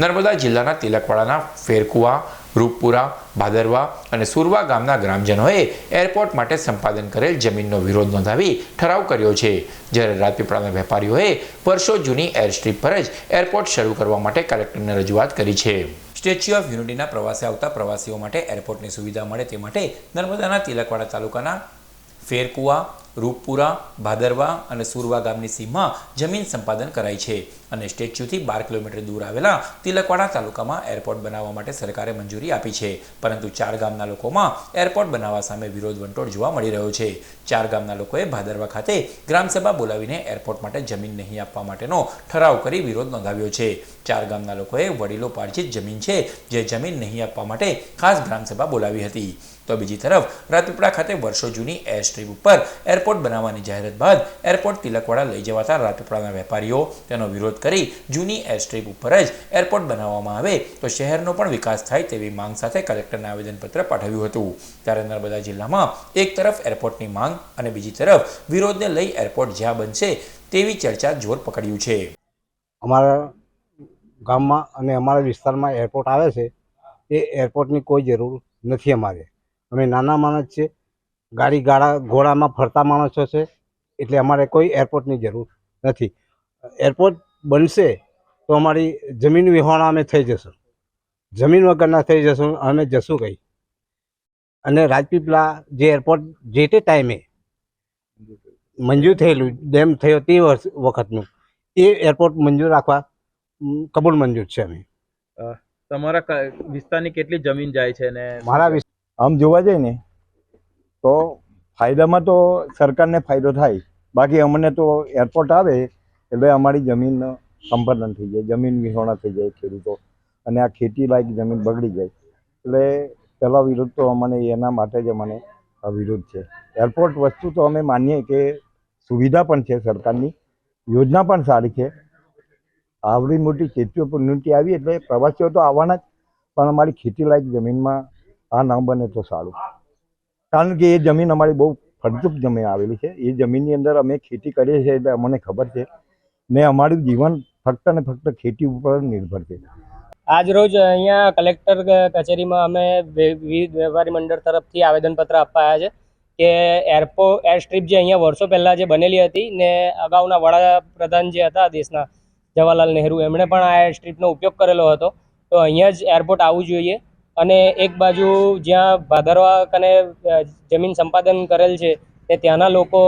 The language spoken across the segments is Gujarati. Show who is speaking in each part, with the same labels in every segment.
Speaker 1: નર્મદા જિલ્લાના તિલકવાડાના ફેરકુવા, રૂપપુરા, ભાદરવા અને સુરવા ગામના ગ્રામજનોએ એરપોર્ટ માટે સંપાદન કરેલ જમીનનો વિરોધ નોંધાવી ઠરાવ કર્યો છે. જ્યારે રાજપીપળાના વેપારીઓએ વર્ષો જૂની એરસ્ટ્રીપ પર જ એરપોર્ટ શરૂ કરવા માટે કલેક્ટરને રજૂઆત કરી છે. સ્ટેચ્યુ ઓફ યુનિટીના પ્રવાસે આવતા પ્રવાસીઓ માટે એરપોર્ટની સુવિધા મળે તે માટે નર્મદાના તિલકવાડા તાલુકાના ફેરકુવા રૂપપુરા, ભાદરવા અને સુરવા ગામની સીમમાં જમીન સંપાદન કરાઈ છે અને સ્ટેચ્યુથી બાર કિલોમીટર દૂર આવેલા તિલકવાડા તાલુકામાં એરપોર્ટ બનાવવા માટે સરકારે મંજૂરી આપી છે. પરંતુ ચાર ગામના લોકોમાં એરપોર્ટ બનાવવા સામે વિરોધ વંટોળ જોવા મળી રહ્યો છે. ચાર ગામના લોકોએ ભાદરવા ખાતે ગ્રામસભા બોલાવીને એરપોર્ટ માટે જમીન નહીં આપવા માટેનો ઠરાવ કરી વિરોધ નોંધાવ્યો છે. ચાર ગામના લોકોએ વડીલો પાર્જિત જમીન છે જે જમીન નહીં આપવા માટે ખાસ ગ્રામસભા બોલાવી હતી. તો બીજી તરફ રાજપીપળા ખાતે વર્ષો જૂની એર સ્ટ્રીપ ઉપર એરપોર્ટ બનાવવાની જાહેરાત બાદ એરપોર્ટ તિલકવાડા લઈ જવાતા રાજપીપળાના વેપારીઓ તેનો વિરોધ કરી જૂની એર સ્ટ્રીપ ઉપર જ એરપોર્ટ બનાવવામાં આવે તો શહેરનો પણ વિકાસ થાય તેવી માંગ સાથે કલેક્ટરને આવેદનપત્ર પાઠવ્યું હતું. ત્યારે નર્મદા જિલ્લામાં એક તરફ એરપોર્ટની માંગ અને બીજી તરફ વિરોધને લઈ એરપોર્ટ જ્યાં બનશે તેવી ચર્ચા જોર પકડ્યું છે.
Speaker 2: અમારા ગામમાં અને અમારા વિસ્તારમાં એરપોર્ટ આવે છે. એ એરપોર્ટની કોઈ જરૂર નથી અમારે. અમે નાના માણસ છે ગાડી ગાડા ઘોડામાં ફરતા માણસો છે એટલે અમારે કોઈ એરપોર્ટની જરૂર નથી. એરપોર્ટ બનશે તો અમારી જમીન વિહોણા અમે થઈ જશું. જમીન વગરના થઈ જશું અમે જશું કઈ. અને રાજપીપળા જે એરપોર્ટ જે તે ટાઈમે મંજૂર થયેલું ડેમ થયો તે વર્ષ વખતનું એ એરપોર્ટ મંજૂર રાખવા કબૂલ મંજૂર છે અમે.
Speaker 3: તમારા વિસ્તારની કેટલી જમીન જાય છે ને?
Speaker 2: મારા વિસ્તાર
Speaker 4: આમ જોવા જઈએ ને તો ફાયદામાં તો સરકારને ફાયદો થાય. બાકી અમને તો એરપોર્ટ આવે એટલે અમારી જમીન સંપાદન થઈ જાય, જમીન વિહોણા થઈ જાય ખેડૂતો. અને આ ખેતી લાયક જમીન બગડી જાય. એટલે પહેલાં વિરોધ તો અમને એના માટે જ અમને વિરોધ છે. એરપોર્ટ વસ્તુ તો અમે માનીએ કે સુવિધા પણ છે સરકારની, યોજના પણ સારી છે. આવડી મોટી ખેતીઓ યુનિટી આવી એટલે પ્રવાસીઓ તો આવવાના જ. પણ અમારી ખેતી લાયક જમીનમાં આ ન બને તો સારું. કારણ કે એ જમીન અમારી બહુ ફળદ્રુપ જમીન આવેલી છે. એ જમીનની અંદર અમે ખેતી કરીએ છીએ એટલે અમને ખબર છે. ને અમારું જીવન ફક્ત ને ફક્ત ખેતી ઉપર નિર્ભર છે.
Speaker 5: આજ રોજ અહીંયા કલેક્ટર કચેરીમાં અમે વિવિધ વેપારી મંડળ તરફથી આવેદનપત્ર આપવા છે કે એરપોર્ટ એર સ્ટ્રીપ જે અહીંયા વર્ષો પહેલાં જે બનેલી હતી ને અગાઉના વડાપ્રધાન જે હતા દેશના જવાહરલાલ નહેરુ, એમણે પણ આ એર સ્ટ્રીપનો ઉપયોગ કરેલો હતો. તો અહીંયા જ એરપોર્ટ આવવું જોઈએ. અને એક બાજુ જ્યાં ભાદરવા કને જમીન સંપાદન કરેલ છે, તે ત્યાંના લોકો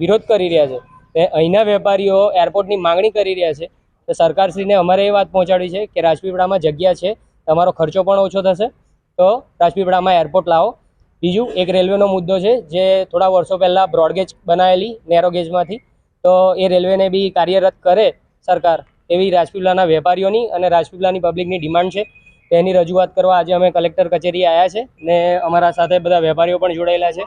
Speaker 5: વિરોધ કરી રહ્યા છે. તે અહીંના વેપારીઓ એરપોર્ટની માંગણી કરી રહ્યા છે. તો સરકારશ્રીને અમારે એ વાત પહોંચાડી છે કે રાજપીપળામાં જગ્યા છે, તમારો ખર્ચો પણ ઓછો થશે, તો રાજપીપળામાં એરપોર્ટ લાવો. બીજું, એક રેલવેનો મુદ્દો છે, જે થોડા વર્ષો પહેલાં બ્રોડગેજ બનાવેલી નેરો ગેજમાંથી. તો એ રેલવેને બી કાર્યરત કરે સરકાર એવી રાજપીપળાના વેપારીઓની અને રાજપીપળાની પબ્લિકની ડિમાન્ડ છે. તેની રજૂઆત કરવા આજે અમે કલેક્ટર કચેરી આવ્યા છે ને અમારા સાથે બધા વેપારીઓ પણ જોડાયેલા છે.